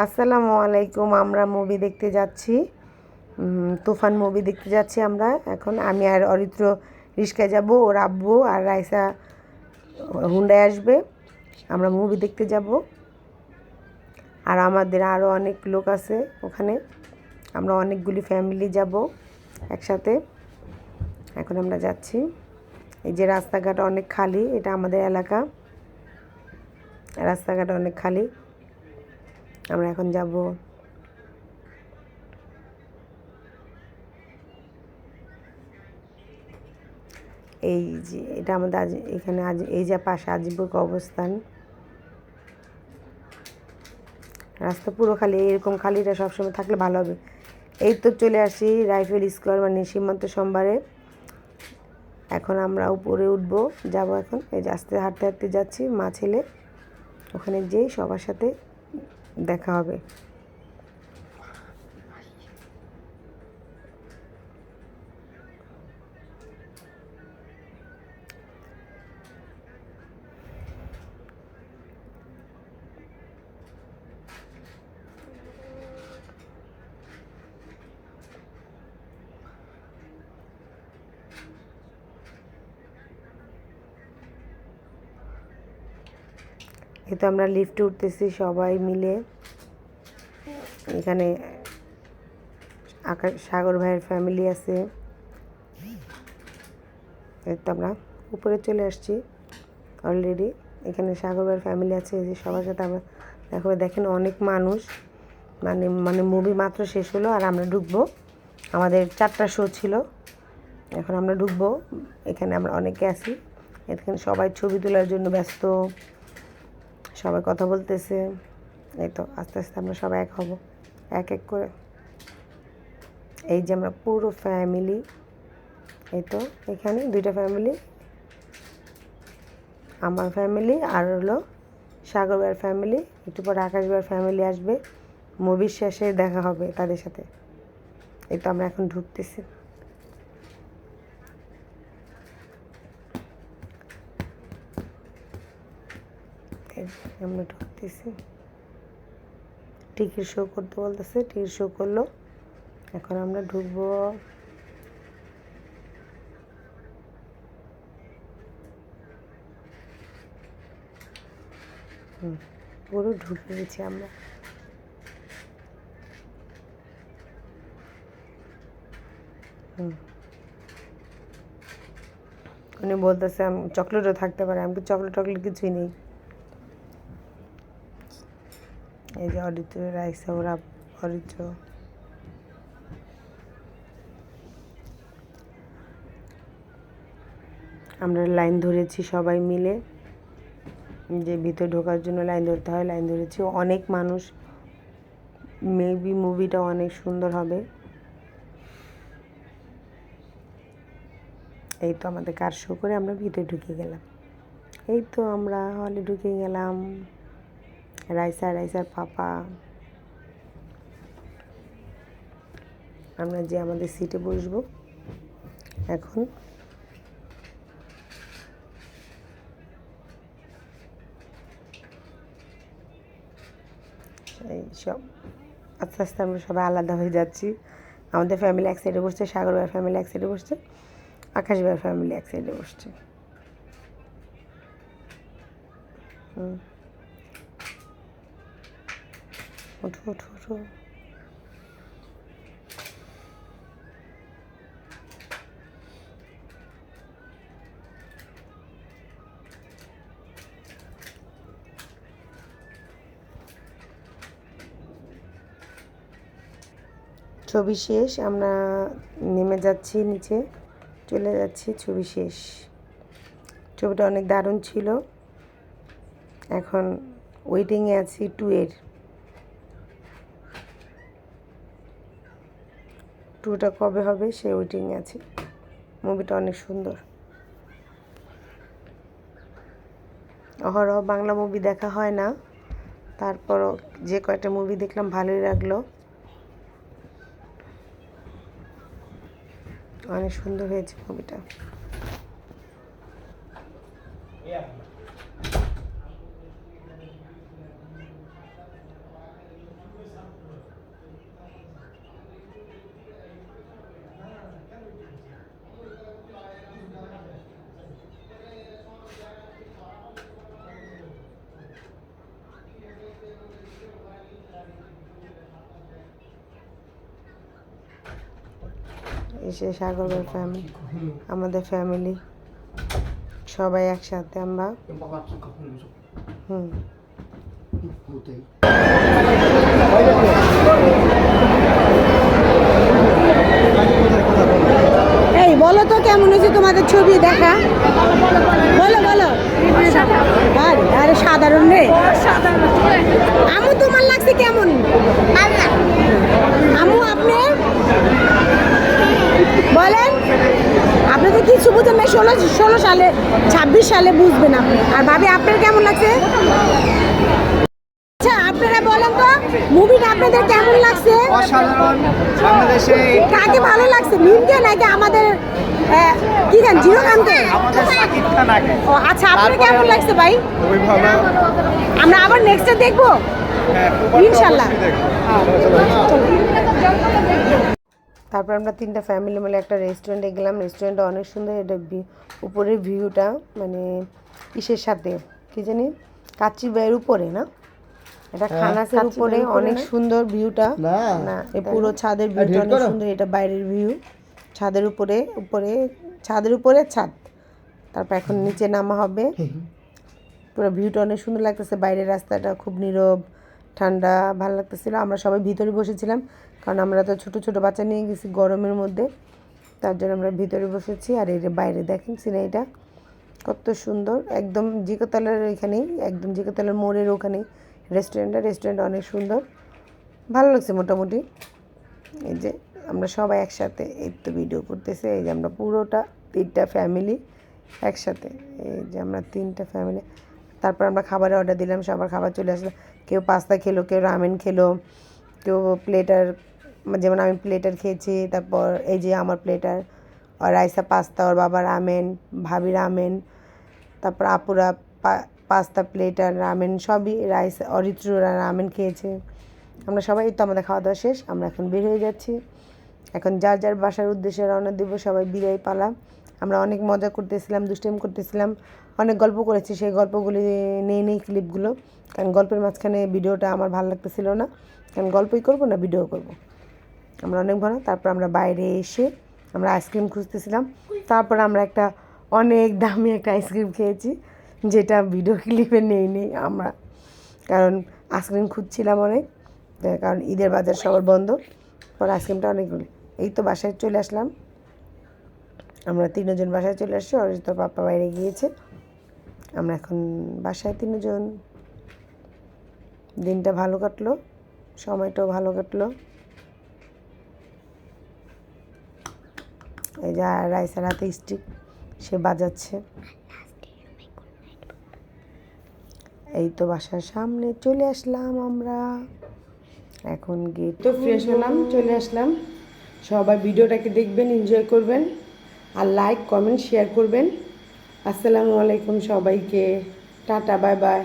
আসসালামু আলাইকুম, আমরা মুভি দেখতে যাচ্ছি। তুফান মুভি দেখতে যাচ্ছি আমরা। এখন আমি আর অরিত্র রিস্কায় যাব, ওর আব্বু আর রাইসা হুন্ডায় আসবে। আমরা মুভি দেখতে যাব। আর আমাদের আরও অনেক লোক আছে ওখানে। আমরা অনেকগুলি ফ্যামিলি যাব একসাথে। এখন আমরা যাচ্ছি। এই যে রাস্তাঘাট অনেক খালি, এটা আমাদের এলাকা। রাস্তাঘাট অনেক খালি। আমরা এখন যাব। এই যে, এটা আমাদের আজ, এখানে আজ, এই যে পাশে আজিবুক অবস্থান রাস্তা পুরো খালি, এরকম খালিটা সবসময় থাকলে ভালো হবে। এই তো চলে আসি রাইফেল স্কোয়ার মানে সীমান্ত সোমবারে। এখন আমরা উপরে উঠবো, যাব এখন। এই যে আস্তে হাঁটতে হাঁটতে যাচ্ছি, মা ছেলে। ওখানে যেই সবার সাথে দেখা হবে। এই তো আমরা লিফটে উঠতেছি সবাই মিলে। এখানে আকাশ, সাগর ভাইয়ের ফ্যামিলি আছে। এই তো আমরা উপরে চলে আসছি অলরেডি এখানে সাগর ভাইয়ের ফ্যামিলি আছে যে সবার সাথে আমরা দেখো দেখেন অনেক মানুষ। মানে মানে মুভি মাত্র শেষ হলো আর আমরা ঢুকবো। আমাদের চারটা শো ছিল। এখন আমরা ঢুকবো। এখানে আমরা অনেকে আছি। এখানে সবাই ছবি তোলার জন্য ব্যস্ত। সবাই কথা বলতেছে। এই তো আস্তে আস্তে আমরা সবাই এক হব। এক এক করে। এই যে আমরা পুরো ফ্যামিলি এই তো এখানে দুইটা ফ্যামিলি আমার ফ্যামিলি আর হলো সাগর ফ্যামিলি একটু পরে আকাশ ফ্যামিলি আসবে। মুভির শেষে দেখা হবে তাদের সাথে। এই তো আমরা এখন ঢুকতেছি। আমরা ঢুকতেছি। টিকিট শো করতে বলতেছে, টিকিট শো করল। এখন আমরা ঢুকবো। পুরো ঢুকে গেছি আমরা। উনি বলতেছে, আমি চকলেটও থাকতে পারে, আমি চকলেট টকলেট কিছুই নেই। এই যে অরিত্র রাইসা ওরা অরিত্র আমরা লাইন ধরেছি সবাই মিলে। যে ভিতরে ঢোকার জন্য লাইন ধরতে হয়, লাইন ধরেছি। অনেক মানুষ মেবি মুভিটা অনেক সুন্দর হবে। এই তো আমাদের কার শো করে আমরা ভিতরে ঢুকে গেলাম। এই তো আমরা হলে ঢুকে গেলাম। রাইসা রাইসার পাপা। আমরা যে আমাদের সিটে বসবো, এখন। এই সব, আস্তে আস্তে আমরা সবাই আলাদা হয়ে যাচ্ছি। আমাদের ফ্যামিলি এক সাইডে বসছে, সাগর ভাইয়ের ফ্যামিলি এক সাইডে বসছে, আকাশ ভাইয়ের ফ্যামিলি এক সাইডে বসছে। হুম। ওঠো ওঠো ওঠো। ছবি শেষ, আমরা নেমে যাচ্ছি নিচে, চলে যাচ্ছি ছবি শেষ। ছবিটা অনেক দারুণ ছিল। এখন ওয়েটিংয়ে আছি টু এর টুটা কবে হবে সে ওয়েটিংয়ে আছি। মুভিটা অনেক সুন্দর। অহরহ বাংলা মুভি দেখা হয় না। তারপরও যে কয়টা মুভি দেখলাম ভালোই লাগল। অনেক সুন্দর হয়েছে মুভিটা এসে সাগরের ফ্যামিলি আমাদের ফ্যামিলি সবাই একসাথে আমরা হুম। এই বলো তো কেমন হয়েছে তোমাদের ছবি দেখা? বলো বলো। আরে আরে সাধারণ রে। আমু তোমার লাগছে কেমন? আমু আপনি? বলেন আপনি তো কিছু বুঝেন না ষোলো ষোলো সালে ছাব্বিশ সালে বুঝবেন আপনি। আর ভাবি আপনার কেমন লাগছে? আচ্ছা আপনারা বলেন তো মুভিটা আপনাদের কেমন লাগছে? অসাধারণ বাংলাদেশে কাকে ভালো লাগছে মিমকে নাকি আমাদের কি গান? জিরো গানকে ও আচ্ছা আপনার কেমন আমরা- লাগছে ভাই? আমরা আবার নেক্সটে দেখব? হ্যাঁ, ইনশাল্লাহ। তারপর আমরা তিনটা ফ্যামিলি মিলে একটা রেস্টুরেন্টে গেলাম। রেস্টুরেন্টটা অনেক সুন্দর এটা উপরের ভিউটা মানে কিসের সাথে কি জানি? কাচি বের উপরে না? এটা খানাসের উপরে অনেক সুন্দর ভিউটা না। এই পুরো ছাদের ভিউটা অনেক সুন্দর এটা বাইরের ভিউ ছাদের উপরে উপরে ছাদের উপরে ছাদ। তারপর এখন নিচে নামা হবে। পুরো ভিউটা অনেক সুন্দর লাগতেছে। বাইরের রাস্তাটা খুব নীরব। ঠান্ডা ভালো লাগতেছিল। আমরা সবাই ভিতরে বসেছিলাম, কারণ আমরা তো ছোট ছোট বাচ্চা নিয়ে গেছি গরমের মধ্যে। তার জন্য আমরা ভিতরে বসেছি, আর যে বাইরে দেখেন সিনারিটা, কত সুন্দর। একদম জিকতলার এখানেই, একদম জিকতলার মোড়ের ওখানেই রেস্টুরেন্টটা রেস্টুরেন্ট অনেক সুন্দর। ভালো লাগছে মোটামুটি। এই যে আমরা সবাই একসাথে, এই তো ভিডিও করতেছে, এই যে আমরা পুরোটা তিনটা ফ্যামিলি একসাথে। এই যে আমরা তিনটা ফ্যামিলি তারপর আমরা খাবারের অর্ডার দিলাম, সবার খাবার চলে আসলো। কেউ পাস্তা খেলো, কেউ রামেন খেলো, কেউ প্লেটার যেমন আমি প্লেটার খেয়েছি, তারপর এই যে আমার প্লেটার রাইসা পাস্তা ওর বাবা রামেন ভাবি রামেন তারপর আপুরা পাস্তা প্লেটার রামেন সবই রাইস অরিত্ররা রামেন খেয়েছে। আমরা সবাই তো আমাদের খাওয়া দাওয়া শেষ, আমরা এখন বের হয়ে যাচ্ছি। এখন যার যার বাসার উদ্দেশ্যে রওনা দেবো, সবাই বিদায় পালা। আমরা অনেক মজা করতেছিলাম দুষ্টাইম করতেছিলাম, অনেক গল্প করেছি। সেই গল্পগুলি নেই নেই ক্লিপগুলো। কারণ গল্পের মাঝখানে ভিডিওটা আমার ভালো লাগতেছিল না। কারণ গল্পই করব না, ভিডিও করব। আমরা অনেক ভালো। তারপর আমরা বাইরে এসে আমরা আইসক্রিম খুঁজতেছিলাম। তারপর আমরা একটা অনেক দামি একটা আইসক্রিম খেয়েছি, যেটা ভিডিও ক্লিপে নেই নেই আমরা। কারণ আইসক্রিম খুঁজছিলাম অনেক। কারণ ঈদের বাজার সবার বন্ধ। পর আইসক্রিমটা অনেকগুলো এই তো বাসায় চলে আসলাম। আমরা তিনজন বাসায় চলে আসছি, অরিজিৎ পাপা বাইরে গিয়েছে। আমরা এখন বাসায় তিনজন। দিনটা ভালো কাটলো, সময়টাও ভালো কাটলো। এই যে রাইসার হাতে স্টিক, সে বাজাচ্ছে। এই তো বাসার সামনে চলে আসলাম আমরা। এখন গিয়ে তো ফ্রেশ হলাম, চলে আসলাম। সবাই ভিডিওটাকে দেখবেন এনজয় করবেন। আর লাইক কমেন্ট শেয়ার করবেন। আসসালামু আলাইকুম সবাইকে। Tata bye bye